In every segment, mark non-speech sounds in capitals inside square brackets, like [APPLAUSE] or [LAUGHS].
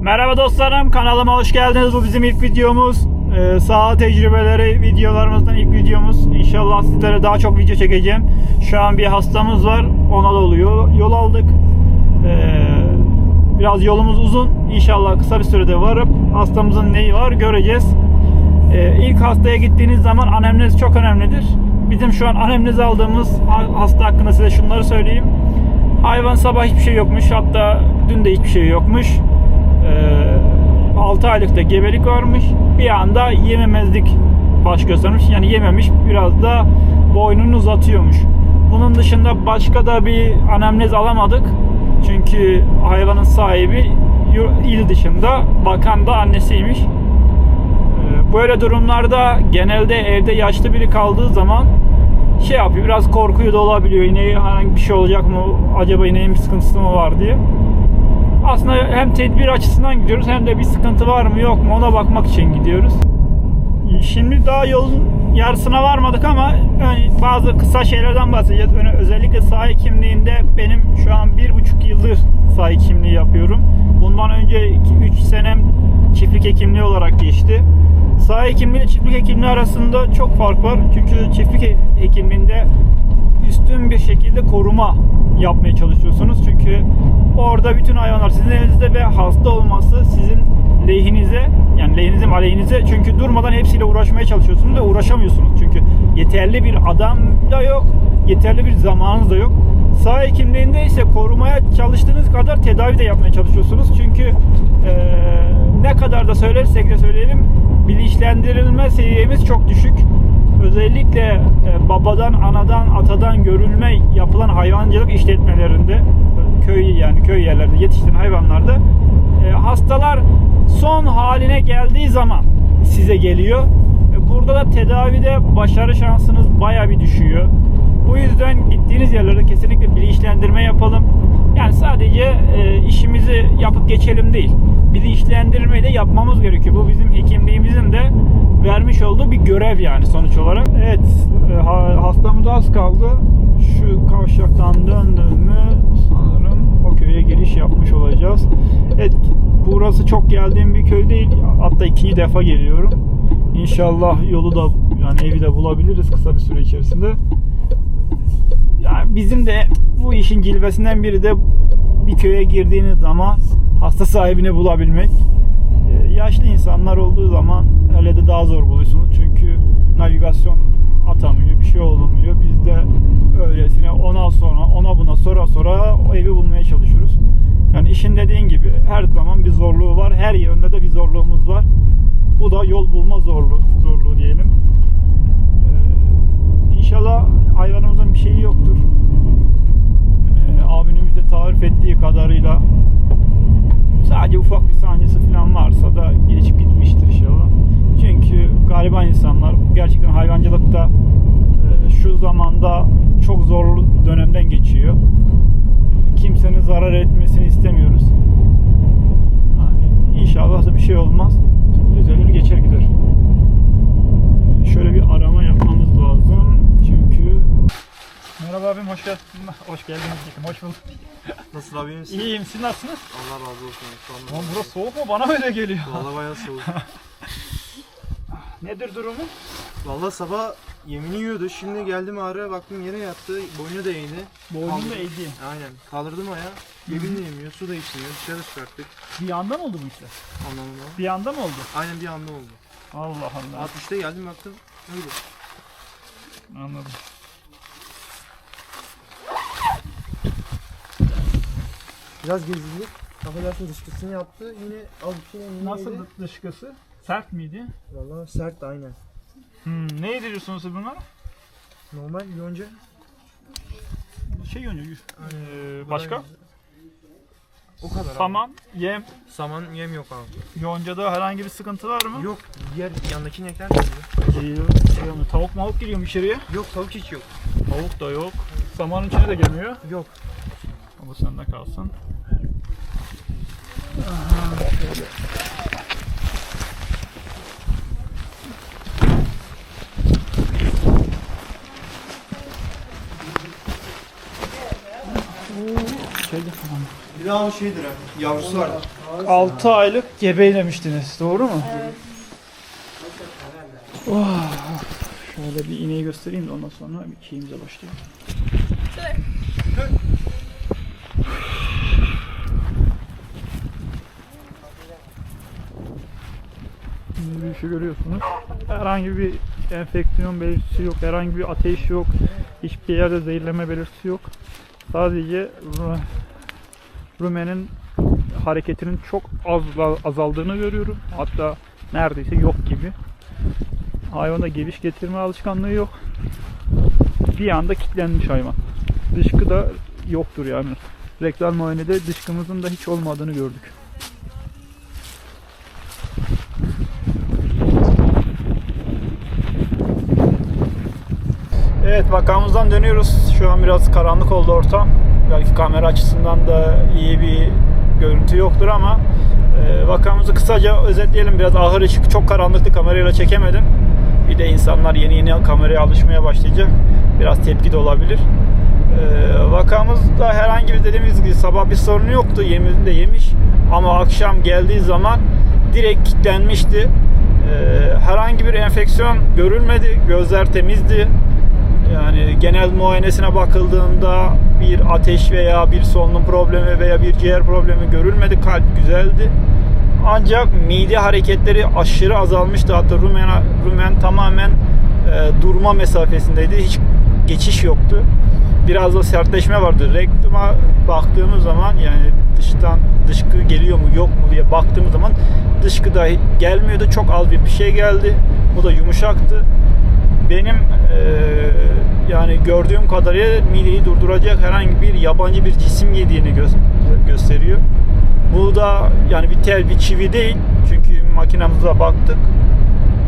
Merhaba dostlarım, kanalıma hoş geldiniz. Bu bizim ilk videomuz. Ee, saha tecrübeleri videolarımızdan ilk videomuz. İnşallah sizlere daha çok video çekeceğim. Şu an bir hastamız var, ona da oluyor. Yol aldık. Ee, biraz yolumuz uzun. İnşallah kısa bir sürede varıp hastamızın neyi var göreceğiz. Ee, ilk hastaya gittiğiniz zaman anemnez çok önemlidir. Bizim şu an anemnez aldığımız hasta hakkında size şunları söyleyeyim. Hayvan sabah hiçbir şey yokmuş. Hatta dün de hiçbir şey yokmuş. Ee, 6 aylıkta gebelik varmış. Bir anda yememezlik baş göstermiş. Yani yememiş. Biraz da boynunu uzatıyormuş. Bunun dışında başka da bir anemnez alamadık. Çünkü hayvanın sahibi il dışında bakan da annesiymiş. Ee, Böyle durumlarda genelde evde yaşlı biri kaldığı zaman şey yapıyor biraz korkuyu da olabiliyor. İneğe herhangi bir şey olacak mı? Acaba ineğin bir sıkıntısı mı var diye. Aslında hem tedbir açısından gidiyoruz hem de bir sıkıntı var mı yok mu ona bakmak için gidiyoruz. Şimdi daha yolun yarısına varmadık ama ön- bazı kısa şeylerden bahsedeceğiz. Öne- Özellikle saha kimliğinde benim şu an bir buçuk yıldır saha kimliği yapıyorum. Bundan önce 3 senem çiftlik hekimliği olarak geçti. Saha hekimliği ile çiftlik hekimliği arasında çok fark var. Çünkü çiftlik he- hekimliğinde üstün bir şekilde koruma yapmaya çalışıyorsunuz. Çünkü orada bütün hayvanlar sizin elinizde ve hasta olması sizin lehinize yani lehinize aleyhinize çünkü durmadan hepsiyle uğraşmaya çalışıyorsunuz ve uğraşamıyorsunuz. Çünkü yeterli bir adam da yok, yeterli bir zamanınız da yok. Sağ hekimliğinde ise korumaya çalıştığınız kadar tedavi de yapmaya çalışıyorsunuz. Çünkü eee, ne kadar da söylersek de söyleyelim bilinçlendirilme seviyemiz çok düşük. Özellikle e, babadan, anadan, atadan görülme yapılan hayvancılık işletmelerinde e, köy yani köy yerlerinde yetiştiren hayvanlarda e, hastalar son haline geldiği zaman size geliyor. Burada da tedavide başarı şansınız baya bir düşüyor. Bu yüzden gittiğiniz yerlerde kesinlikle bilinçlendirme yapalım. Yani sadece e, işimizi yapıp geçelim değil. Bilinçlendirmeyi de yapmamız gerekiyor. Bu bizim hekimliğimizin de vermiş olduğu bir görev yani sonuç olarak. Evet, e, ha- hastamız az kaldı. Şu kavşaktan döndüm mü sanırım o köye giriş yapmış olacağız. Evet, burası çok geldiğim bir köy değil. Hatta ikinci defa geliyorum. İnşallah yolu da yani evi de bulabiliriz kısa bir süre içerisinde. Yani bizim de bu işin cilvesinden biri de bir köye girdiğiniz zaman hasta sahibini bulabilmek. Ee, Yaşlı insanlar olduğu zaman hele de daha zor buluyorsunuz. Çünkü navigasyon atamıyor, bir şey olmuyor. Biz de öylesine ona sonra ona buna sonra sonra o evi bulmaya çalışıyoruz. Yani işin dediğin gibi her zaman bir zorluğu var. Her yönde de bir zorluğumuz var. Bu da yol bulma zorluğu, zorluğu diyelim. Ee, İnşallah hayvanımızın bir şeyi yoktur. Abinin bize tarif ettiği kadarıyla sadece ufak bir sancısı falan varsa da geçip gitmiştir inşallah. Çünkü galiba insanlar gerçekten hayvancılıkta e, şu zamanda çok zorlu dönemden geçiyor. Kimsenin zarar etmesini istemiyoruz. Yani inşallah da bir şey olmaz. Düzelir geçer gider. Şöyle bir arama yapmamız lazım. Çünkü Merhaba abim hoş geldin. Hoş geldiniz. diyecektim, Hoş bulduk. Nasıl abi iyi misin? İyiyim. Siz nasılsınız? Allah razı olsun. Anda Oğlum burası soğuk mu? Bana öyle geliyor. Valla bayağı soğuk. [LAUGHS] Nedir durumu? Valla sabah yemini yiyordu. Şimdi geldim ağrıya baktım yere yattı. Boynu da eğdi. Boynum da Kaldır- eğdi. Aynen. Kaldırdım ayağı. Yemin de yemiyor. Su da içmiyor. Dışarı çıkarttık. Bir anda mı oldu bu işler? Anlamına. Bir anda mı oldu? Aynen bir anda oldu. Allah Allah. Saat 3'te geldim baktım. Öyle. Anladım. Biraz gezildik. Affedersin dışkısını yaptı. Yine az bir şey Nasıl dışkısı? Sert miydi? Valla sert aynen. Hmm, ne yediriyorsunuz siz bunlara? Normal yonca. Şey yönüyor. Ee, başka? O kadar abi. Saman, yem. Saman yem yok abi. Yoncada herhangi bir sıkıntı var mı? Yok. Diğer yandaki inekler de yiyor. Geliyor. Geliyor. Tavuk mavuk giriyor mu içeriye? Yok tavuk hiç yok. Tavuk da yok. Samanın içine de gelmiyor. Yok. Bu sende kalsın. Bir daha o şeydir ha. Yavrusu var. 6 aylık gebe demiştiniz. Doğru mu? Evet. Oh, şöyle bir ineği göstereyim de ondan sonra bir keyimize başlayalım. Yürüyüşü görüyorsunuz. Herhangi bir enfeksiyon belirtisi yok, herhangi bir ateş yok, hiçbir yerde zehirleme belirtisi yok. Sadece Ru- Rumen'in hareketinin çok az azaldığını görüyorum. Hatta neredeyse yok gibi. Hayvanda geviş getirme alışkanlığı yok. Bir anda kilitlenmiş hayvan. Dışkı da yoktur yani. Rektal muayenede dışkımızın da hiç olmadığını gördük. Evet vakamızdan dönüyoruz. Şu an biraz karanlık oldu ortam. Belki kamera açısından da iyi bir görüntü yoktur ama e, vakamızı kısaca özetleyelim. Biraz ahır ışık çok karanlıktı kamerayla çekemedim. Bir de insanlar yeni yeni kameraya alışmaya başlayacak. Biraz tepki de olabilir. E, vakamızda herhangi bir dediğimiz gibi sabah bir sorunu yoktu. Yemini de yemiş. Ama akşam geldiği zaman direkt kilitlenmişti. E, herhangi bir enfeksiyon görülmedi. Gözler temizdi. Yani genel muayenesine bakıldığında bir ateş veya bir solunum problemi veya bir ciğer problemi görülmedi. Kalp güzeldi. Ancak mide hareketleri aşırı azalmıştı. Hatta rumen, rumen tamamen e, durma mesafesindeydi. Hiç geçiş yoktu. Biraz da sertleşme vardı. Rektuma baktığımız zaman yani dıştan dışkı geliyor mu yok mu diye baktığımız zaman dışkı dahi gelmiyordu. Çok az bir bir şey geldi. Bu da yumuşaktı benim eee, yani gördüğüm kadarıyla mideyi durduracak herhangi bir yabancı bir cisim yediğini gö- gösteriyor. Bu da yani bir tel bir çivi değil. Çünkü makinamıza baktık.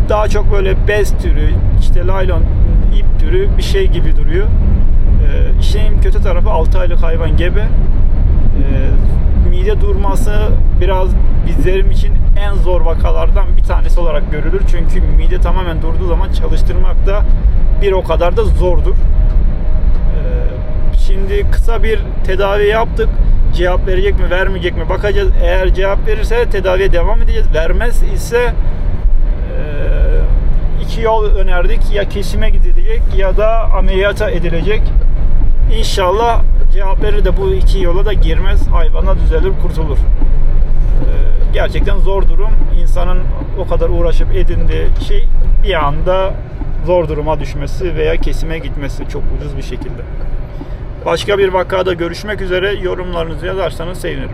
Daha çok böyle bez türü, işte laylon ip türü bir şey gibi duruyor. Eee işin kötü tarafı 6 aylık hayvan gebe. Eee, mide durması biraz bizlerim için en zor vakalardan bir tanesi olarak görülür. Çünkü mide tamamen durduğu zaman çalıştırmak da bir o kadar da zordur. Eee, Şimdi kısa bir tedavi yaptık. Cevap verecek mi, vermeyecek mi bakacağız. Eğer cevap verirse tedaviye devam edeceğiz. Vermez ise eee, iki yol önerdik. Ya kesime gidilecek ya da ameliyata edilecek. İnşallah cevap verir de bu iki yola da girmez. Hayvana düzelir, kurtulur. Ee, gerçekten zor durum. İnsanın o kadar uğraşıp edindiği şey bir anda zor duruma düşmesi veya kesime gitmesi çok ucuz bir şekilde. Başka bir vakada görüşmek üzere yorumlarınızı yazarsanız sevinirim.